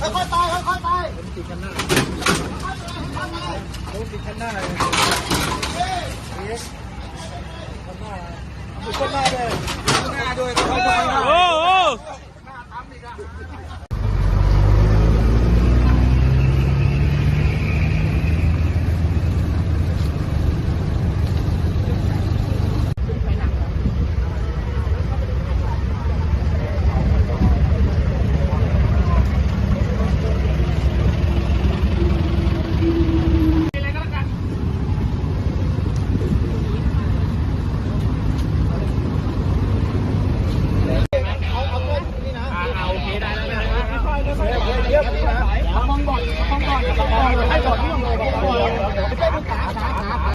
ค่อยๆไปค่อยๆไปติดกันหน้าติดกันหน้าเลยติดกันหน้าเลยหน้าด้วยค่อยๆ โอ้โห เอาโอเคได้แล้วนะค่อยๆค่อยๆเยอะๆนะเอามองบอลมองบอลมองบอลให้บอลที่ลงเลยบอลไม่ใช่ลูกขาขาขา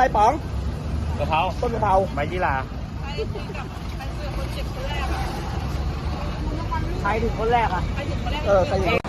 อะไรป๋องกระเพราต้นกะเพราใบยี่หร่าใครถึงคนแรกอะเออใครถึง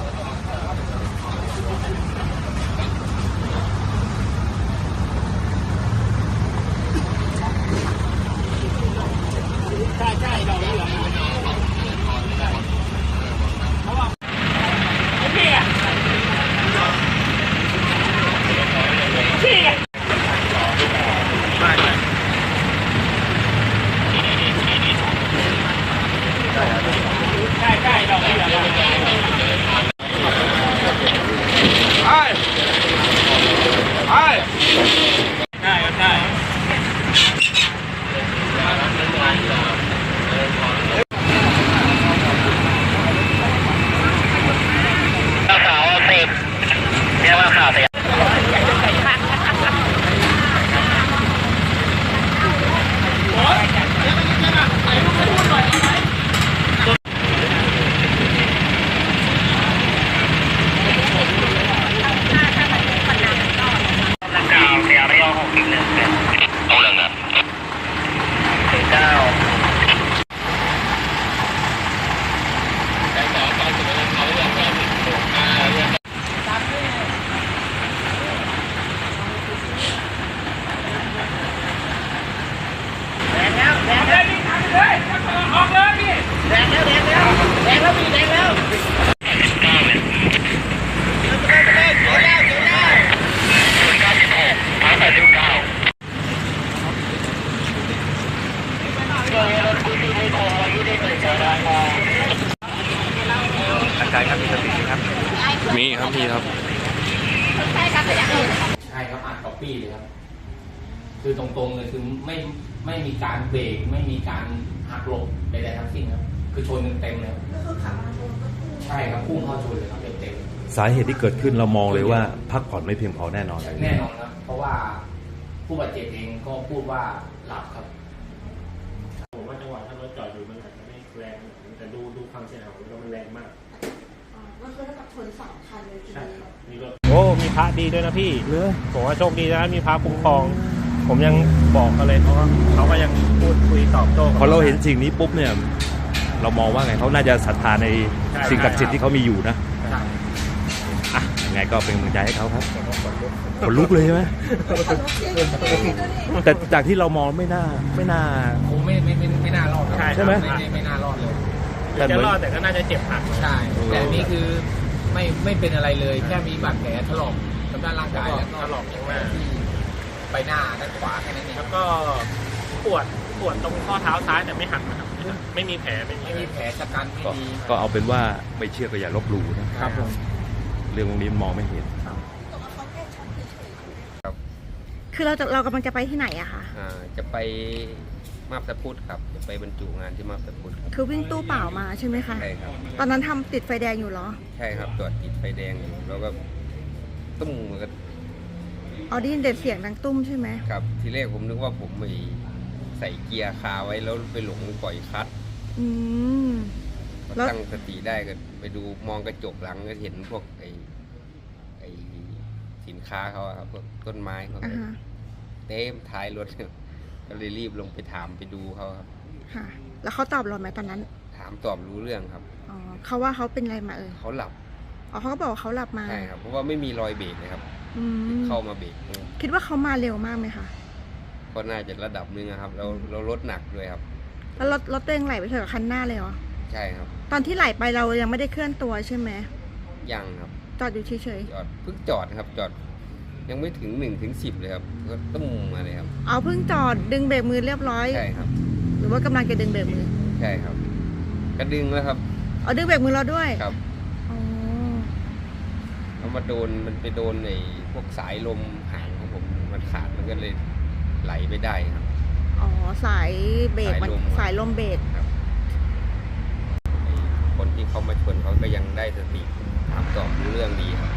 ได้ครับได้ มีครับมีครับ ใช่ครับอัดก๊อปปี้เลยครับ คือตรงๆเลยคือไม่ไม่มีการเบรกไม่มีการหักหลบใดๆทั้งสิ้นครับ คือชนเต็มๆเลยครับใช่ครับพุ่งเข้าชนเลยครับเต็มสาเหตุที่เกิดขึ้นเรามองเลยว่าพักผ่อนไม่เพียงพอแน่นอน ๆแน่นอนครับ เพราะว่าผู้บาดเจ็บเองก็พูดว่าหลับครับ ผมว่าจังหวะถ้ารถจอดอยู่มันอาจจะไม่แรงแต่ดูดูความเสียหายของรถมันแรงมากมันคือเท่ากับชนสองคันเลยทีใช่เดียวครับมีรถ โอ้ มีพระดีด้วยนะพี่เหรอผมว่าโชคดีนะมีพระคุ้มครอง ผมยังบอกกันเลยเพราะว่าเขาก็ยังพูดคุยตอบโต้กับ พอเราเห็นสิ่งนี้ปุ๊บเนี่ย เรามองว่าไงเขาน่าจะศรัทธาในสิ่งศักดิ์สิทธิ์ที่เขามีอยู่นะอะยังไงก็เป็นกำลังใจให้เขาครับขนลุกเลยใช่ไหมแต่จากที่เรามองไม่น่าไม่น่าคงไม่ไม่ไม่ไม่น่ารอดครับใช่ไหมไม่ไม่ไม่น่ารอดเลยแต่เหจะมือนรอดแต่ก็น่าจะเจ็บหนักใช่แต่อันนี่คือไม่ไม่เป็นอะไรเลย แค่มีบาดแผลถลอกทางด้านร่างกายแล้วก็ถลอกมากที่ใบหน้าด้านขวาแค่นั้นเองแล้วก็ปวดปวดตรงข้อเท้าซ้ายแต่ไม่หักนะครับ ไม่มีแผลไม่มีไม่มีแผลชะกันไม่ก็มีก็เอาเป็นว่าไม่เชื่อก็อย่าลบหลู่นะครับผมเรื่องพวกนี้มองไม่เห็นเขาแค่ชนเฉยๆคือเราจะเรากำลังจะไปที่ไหนอะคะ อ่าจะไปมาบตะพุธครับ จะไปบรรจุงานที่มาบตะพุธครับคือวิ่งตู้เปล่ามาใช่ไหมคะ ใช่ครับ ตอนนั้นทำติดไฟแดงอยู่เหรอ ใช่ครับจอดติดไฟแดงอยู่แล้วก็ตุ้มก็อ๋อได้ยินเด็ดเสียงดังตุ้มใช่ไหม ครับทีแรกผมนึกว่าผมไป ใส่เกียร์คาไว้แล้วไปหลงปล่อยคลัตช์อืมพอแล้ว ตั้งสติได้ก็ไปดูมองกระจกหลังก็เห็นพวกไอ้ไอ้สินค้าเขาอะครับพวกต้นไม้เขาอ่าฮะเต็มท้ายรถ ก็เลยรีบลงไปถามไปดูเขาครับ ค่ะ แล้วเขาตอบเราไหมตอนนั้น ถามตอบรู้เรื่องครับอ๋อเขาว่าเขาเป็นอะไรมาเอ่ยเขาหลับอ๋อเขาก็บอกว่าเขาหลับมาใช่ครับเพราะว่าไม่มีรอยเบรกเลยครับ อืมเข้ามาเบรกคิดว่าเขามาเร็วมากไหมคะ ก็น่าจะระดับหนึงนะครับ เราเรารถหนักด้วยครับ แล้วรถรถตัวเองไหลไปเถอะกับคันหน้าเลยเหรอ ใช่ครับตอนที่ไหลไปเรายังไม่ได้เคลื่อนตัวใช่ไหม ยังครับ จอดอยู่เฉยจอดเพิ่งจอดครับจอด ยังไม่ถึงหนึ่งถึงสิบเลยครับก็ตุ้มมาเลยครับๆอ๋อเพิ่งจอดดึงเบรกมือเรียบร้อย ใช่ครับ หรือว่ากำลังจะดึงเบรกมือ ใช่ครับกระดึงแล้วครับอ๋อดึงเบรกมือเราด้วยครับ อ๋อแล้วมาโดนมันไปโดนในพวกสายลมหางของผมมันขาดมันก็เลย ไหลไปได้ครับ อ๋อ สายเบรกมันสายลมสายลมเบรกครับไอ้คนที่เขามาชนเขาก็ยังได้สติถามตอบรู้เรื่องดีครับ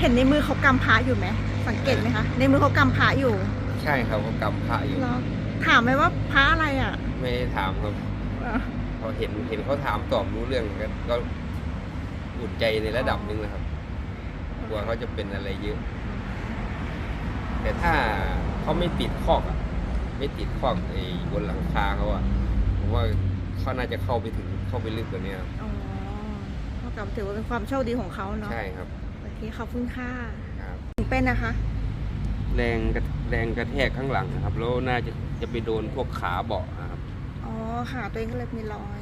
เห็นในมือเขากำพระอยู่ไหม สังเกตไหมคะ ในมือเขากำพระอยู่ ใช่ครับเขากำพระอยู่แล้วถามไหมว่าพระอะไรอะ ไม่ได้ถามครับพอเห็นเห็นเขาถามตอบรู้เรื่องก็ก็อุ่นใจในระดับหนึ่งนะครับ กลัวเขาจะเป็นอะไรเยอะ แต่ถ้า เขาไม่ติดคอกอะ ไม่ติดคอกไอ้บนหลังคาเขาอะผมว่าเขาน่าจะเข้าไปถึงเข้าไปลึกกว่านี้ครับอ๋อเท่ากับถือว่าเป็นความโชคดีของเขาเนาะใช่ครับโอเคขอบคุณค่ะครับถึงเป็นนะคะ แรงกระแรงกระแทกข้างหลังนะครับ แล้วน่าจะจะไปโดนพวกขาเบาะนะครับ อ๋อค่ะตัวเองก็เลยมีรอยค